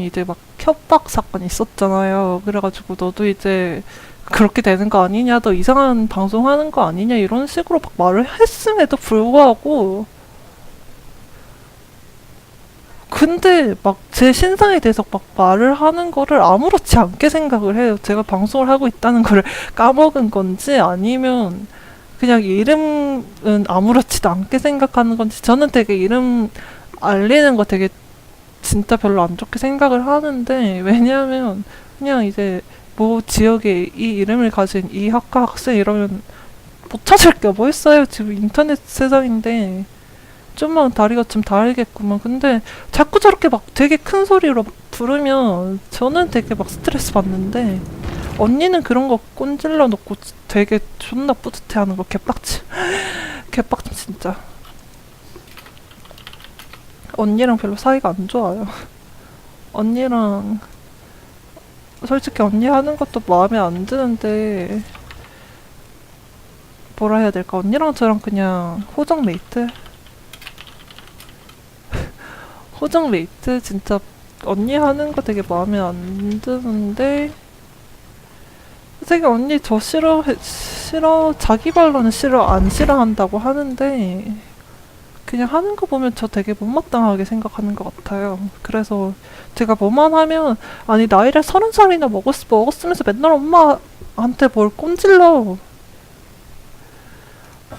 이제 막 협박 사건이 있었잖아요. 그래가지고 너도 이제 그렇게 되는 거 아니냐, 너 이상한 방송 하는 거 아니냐, 이런 식으로 막 말을 했음에도 불구하고 근데 막 제 신상에 대해서 막 말을 하는 거를 아무렇지 않게 생각을 해요. 제가 방송을 하고 있다는 거를 까먹은 건지 아니면 그냥 이름은 아무렇지도 않게 생각하는 건지 저는 되게 이름 알리는 거 되게 진짜 별로 안 좋게 생각을 하는데 왜냐하면 그냥 이제 뭐 지역에 이 이름을 가진 이 학과 학생 이러면 못 찾을 게 뭐 있어요. 지금 인터넷 세상인데 좀만 다리가 좀 다르겠구만. 근데 자꾸 저렇게 막 되게 큰 소리로 막 부르면 저는 되게 막 스트레스 받는데 언니는 그런 거 꼰질러 놓고 되게 존나 뿌듯해하는 거 개빡치. 개빡치 진짜. 언니랑 별로 사이가 안 좋아요. 언니랑 솔직히 언니 하는 것도 마음에 안 드는데 뭐라 해야 될까? 언니랑 저랑 그냥 호정 메이트? 호정 메이트 진짜 언니 하는 거 되게 마음에 안 드는데 되게 언니 저 싫어 싫어 자기 말로는 싫어 안 싫어한다고 하는데 그냥 하는 거 보면 저 되게 못마땅하게 생각하는 것 같아요. 그래서 제가 뭐만 하면 아니 나이를 서른 살이나 먹었 먹었으면서 맨날 엄마한테 뭘 꼰질러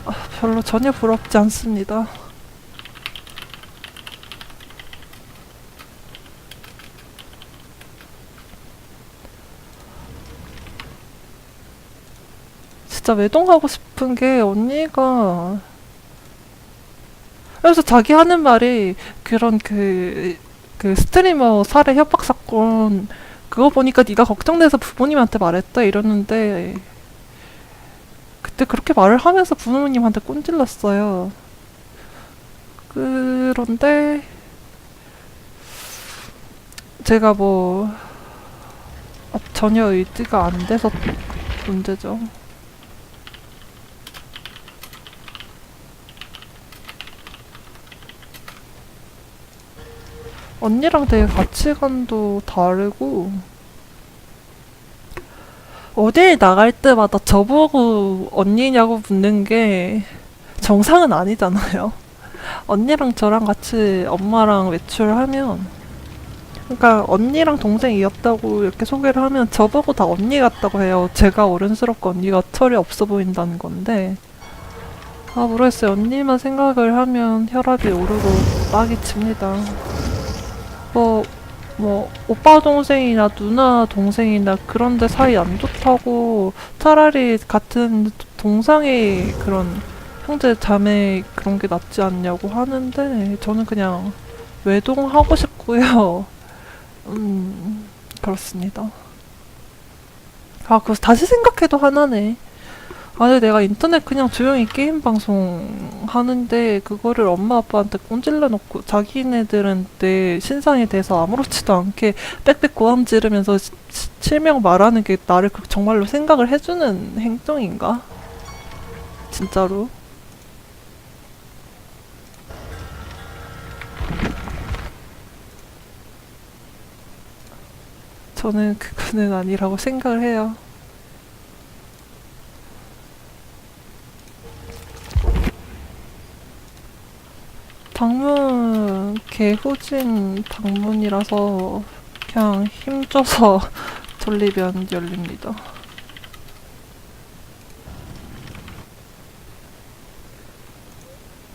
아, 별로 전혀 부럽지 않습니다. 진짜 외동하고 싶은 게 언니가 그래서 자기 하는 말이 그런 그, 그 스트리머 살해 협박 사건 그거 보니까 네가 걱정돼서 부모님한테 말했다 이러는데 그때 그렇게 말을 하면서 부모님한테 꼰질렀어요. 그런데 제가 뭐 아, 전혀 의지가 안 돼서 문제죠. 언니랑 되게 가치관도 다르고 어딜 나갈 때마다 저보고 언니냐고 묻는 게 정상은 아니잖아요. 언니랑 저랑 같이 엄마랑 외출하면 그러니까 언니랑 동생이었다고 이렇게 소개를 하면 저보고 다 언니 같다고 해요. 제가 어른스럽고 언니가 철이 없어 보인다는 건데 아 모르겠어요. 언니만 생각을 하면 혈압이 오르고 빡이 칩니다. 뭐, 뭐, 오빠 동생이나 누나 동생이나 그런데 사이 안 좋다고 차라리 같은 동상의 그런 형제 자매 그런 게 낫지 않냐고 하는데 저는 그냥 외동하고 싶고요. 음, 그렇습니다. 아, 그래서 다시 생각해도 하나네. 아니 내가 인터넷 그냥 조용히 게임 방송 하는데 그거를 엄마 아빠한테 꼰질러 놓고 자기네들은 내 신상에 대해서 아무렇지도 않게 빽빽 고함 지르면서 실명 말하는 게 나를 그- 정말로 생각을 해주는 행동인가? 진짜로? 저는 그거는 아니라고 생각을 해요. 개후진 방문이라서 그냥 힘줘서 돌리면 열립니다.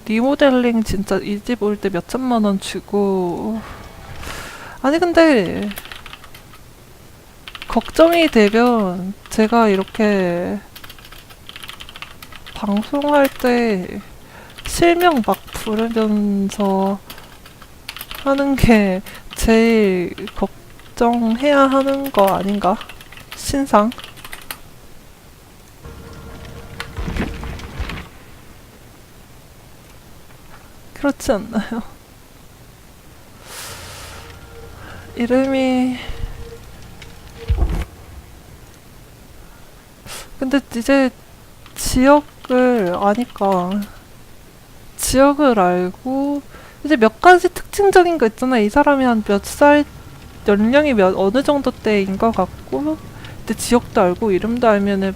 리모델링 진짜 이 집 올 때 몇 천만 원 주고 아니 근데 걱정이 되면 제가 이렇게 방송할 때 실명 막 부르면서 하는 게 제일 걱정해야 하는 거 아닌가? 신상? 그렇지 않나요? 이름이 근데 이제 지역을 아니까 지역을 알고 이제 몇 가지 특징적인 거 있잖아. 이 사람이 한 몇 살 연령이 몇 어느 정도 때인 것 같고 근데 지역도 알고 이름도 알면은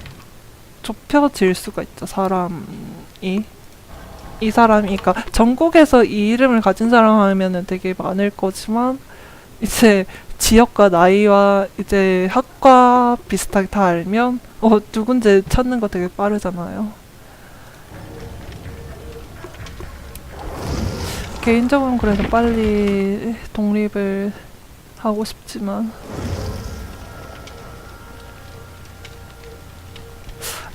좁혀질 수가 있죠 사람이 이 사람이 그러니까 전국에서 이 이름을 가진 사람 하면은 되게 많을 거지만 이제 지역과 나이와 이제 학과 비슷하게 다 알면 어 누군지 찾는 거 되게 빠르잖아요. 개인적으로는 그래서 빨리 독립을 하고 싶지만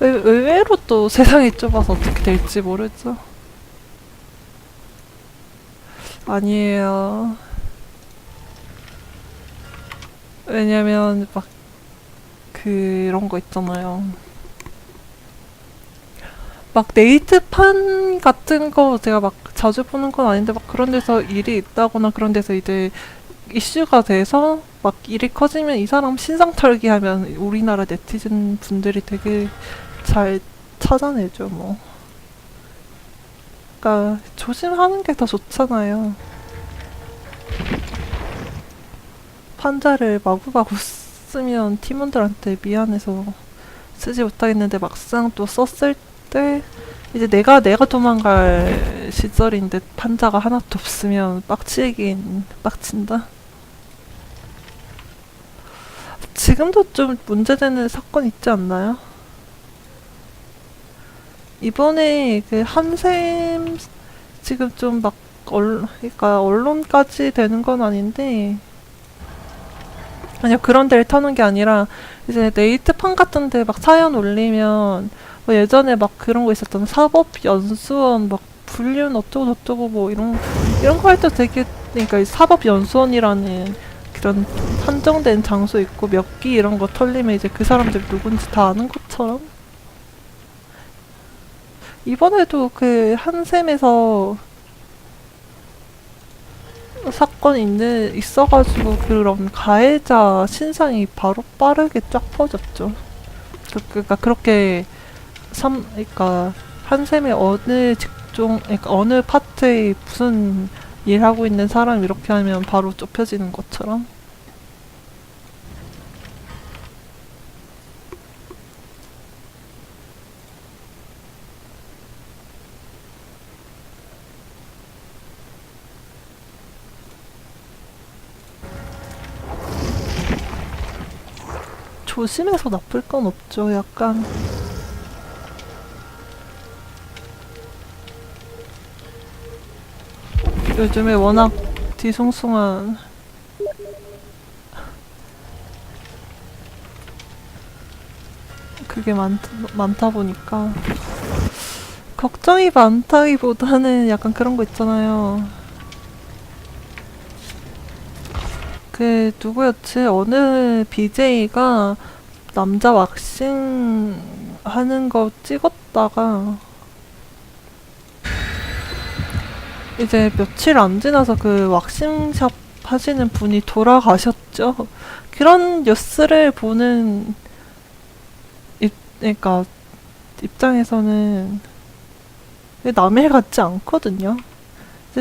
의- 의외로 또 세상이 좁아서 어떻게 될지 모르죠. 아니에요. 왜냐면 막 그런 거 있잖아요. 막 네이트판 같은 거 제가 막 자주 보는 건 아닌데 막 그런 데서 일이 있다거나 그런 데서 이제 이슈가 돼서 막 일이 커지면 이 사람 신상 털기 하면 우리나라 네티즌 분들이 되게 잘 찾아내죠 뭐. 그러니까 조심하는 게 더 좋잖아요. 판자를 마구마구 쓰면 팀원들한테 미안해서 쓰지 못하겠는데 막상 또 썼을 때 이제 내가 내가 도망갈 시절인데 판자가 하나도 없으면 빡치긴 빡친다. 지금도 좀 문제되는 사건 있지 않나요? 이번에 그 한샘 지금 좀막 언, 그러니까 언론까지 되는 건 아닌데 아니요 그런 데를 터는 게 아니라 이제 네이트판 같은데 막 사연 올리면 뭐 예전에 막 그런 거 있었던 사법 연수원 막 불륜 어쩌고 저쩌고 뭐 이런 이런 거 할 때 되게 그러니까 이 사법 연수원이라는 그런 한정된 장소 있고 몇 기 이런 거 털리면 이제 그 사람들 누군지 다 아는 것처럼 이번에도 그 한샘에서 사건 있는 있어가지고 그런 가해자 신상이 바로 빠르게 쫙 퍼졌죠. 그, 그러니까 그렇게 삼 그러니까 한샘의 어느 직종 그러니까 어느 파트에 무슨 일 하고 있는 사람 이렇게 하면 바로 좁혀지는 것처럼. 조심해서 나쁠 건 없죠. 약간 요즘에 워낙 뒤숭숭한 그게 많, 많다 보니까 걱정이 많다기보다는 약간 그런 거 있잖아요. 그 누구였지? 어느 BJ가 남자 왁싱 하는 거 찍었다가 이제 며칠 안 지나서 그 왁싱샵 하시는 분이 돌아가셨죠. 그런 뉴스를 보는 입, 그러니까 입장에서는 남일 같지 않거든요.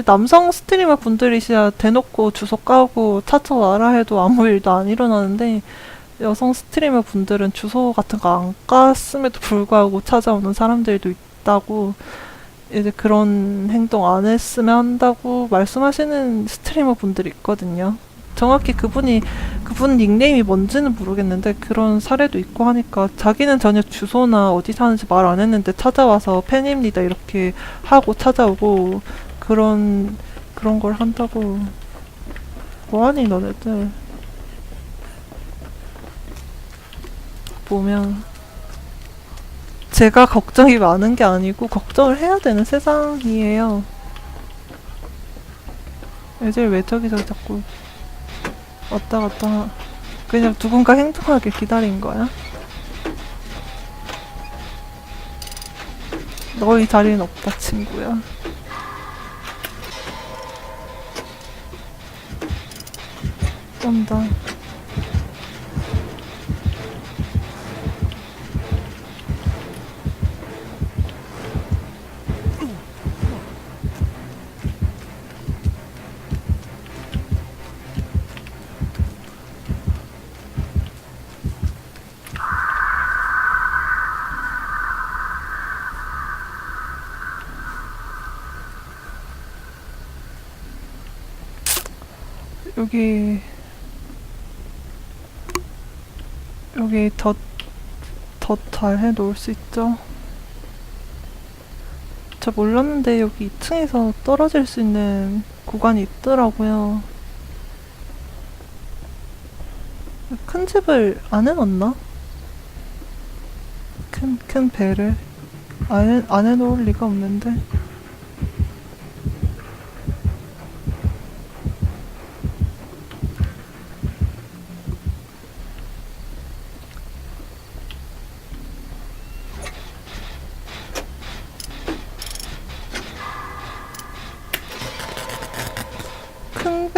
남성 스트리머 분들이시야 대놓고 주소 까고 찾아와라 해도 아무 일도 안 일어나는데 여성 스트리머 분들은 주소 같은 거 안 깠음에도 불구하고 찾아오는 사람들도 있다고 이제 그런 행동 안 했으면 한다고 말씀하시는 스트리머 분들이 있거든요. 정확히 그분이 그분 닉네임이 뭔지는 모르겠는데 그런 사례도 있고 하니까 자기는 전혀 주소나 어디 사는지 말 안 했는데 찾아와서 팬입니다 이렇게 하고 찾아오고 그런 그런 걸 한다고 뭐하니 너네들 보면 제가 걱정이 많은 게 아니고 걱정을 해야 되는 세상이에요. 애들 왜 저기서 자꾸 왔다 갔다 그냥 누군가 행동하게 기다린 거야? 너희 자리는 없다 친구야. 온다. 여기 여기 덧, 덧잘 해놓을 수 있죠? 저 몰랐는데 여기 2층에서 떨어질 수 있는 구간이 있더라고요. 큰 집을 안 해놨나? 큰, 큰 배를 안, 해, 안 해놓을 리가 없는데.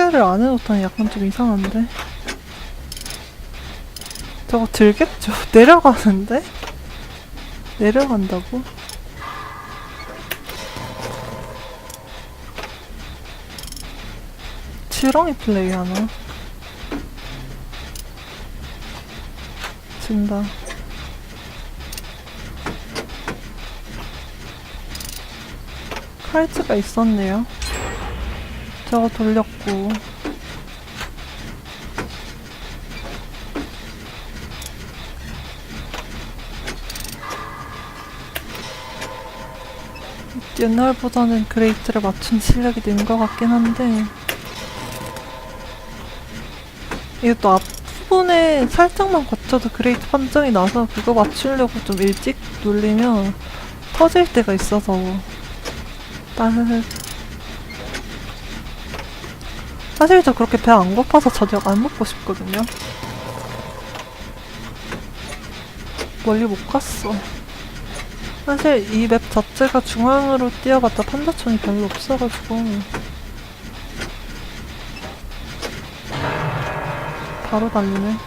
큰 배를 안 해놓다니 약간 좀 이상한데? 저거 들겠죠? 내려가는데? 내려간다고? 지렁이 플레이 하나? 진다. 칼트가 있었네요. 저거 돌렸고. 옛날보다는 그레이트를 맞춘 실력이 는 것 같긴 한데. 또 앞부분에 살짝만 거쳐도 그레이트 판정이 나서 그거 맞추려고 좀 일찍 눌리면 터질 때가 있어서. 따르르 사실 저 그렇게 배 안 고파서 저녁 안 먹고 싶거든요. 멀리 못 갔어. 사실 이 맵 자체가 중앙으로 뛰어봤자 판자촌이 별로 없어가지고. 바로 달리네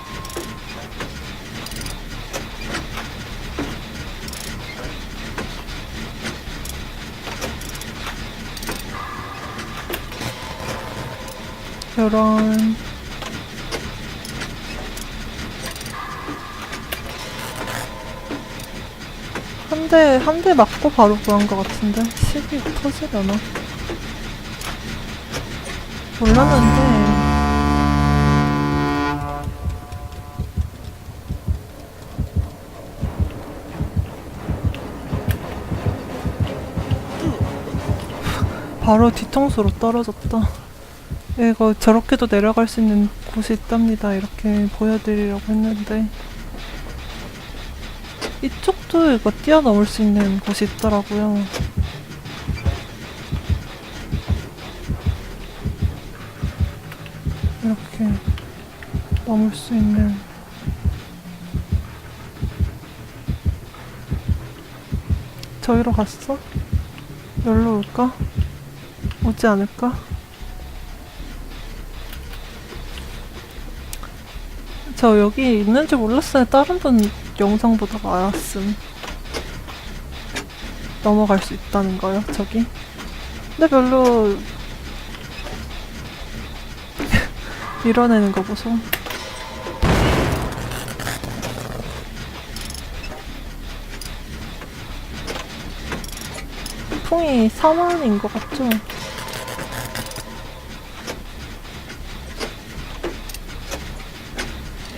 이런 한 대, 한 대 맞고 바로 구한 것 같은데? 식이 터지려나? 몰랐는데. 바로 뒤통수로 떨어졌다. 이거 저렇게도 내려갈 수 있는 곳이 있답니다. 이렇게 보여드리려고 했는데. 이쪽도 이거 뛰어넘을 수 있는 곳이 있더라고요. 이렇게 넘을 수 있는 저기로 갔어? 여기로 올까? 오지 않을까? 저 여기 있는 줄 몰랐어요. 다른 분 영상 보다가 알았음. 넘어갈 수 있다는 거요, 저기. 근데 별로 밀어내는 거 보소. 풍이 4만인 것 같죠?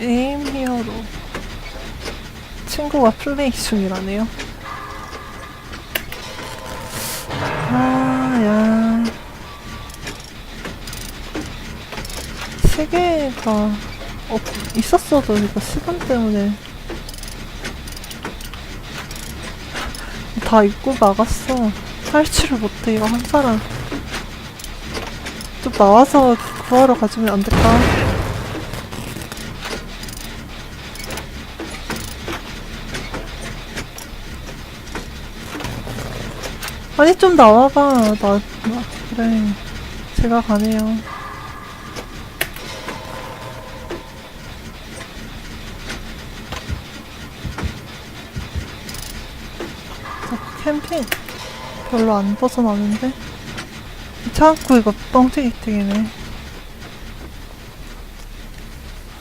에임 히어로. 친구가 플레이 중이라네요. 아야. 세 개가 없, 있었어도 이거 시간 때문에 다 입고 나갔어. 탈출을 못해 이거 한 사람. 좀 나와서 구하러 가주면 안 될까? 아니 좀 나와봐. 나, 나 그래. 제가 가네요. 저 캠핑. 별로 안 벗어나는데? 차 안고 이거 뻥튀기 튀기네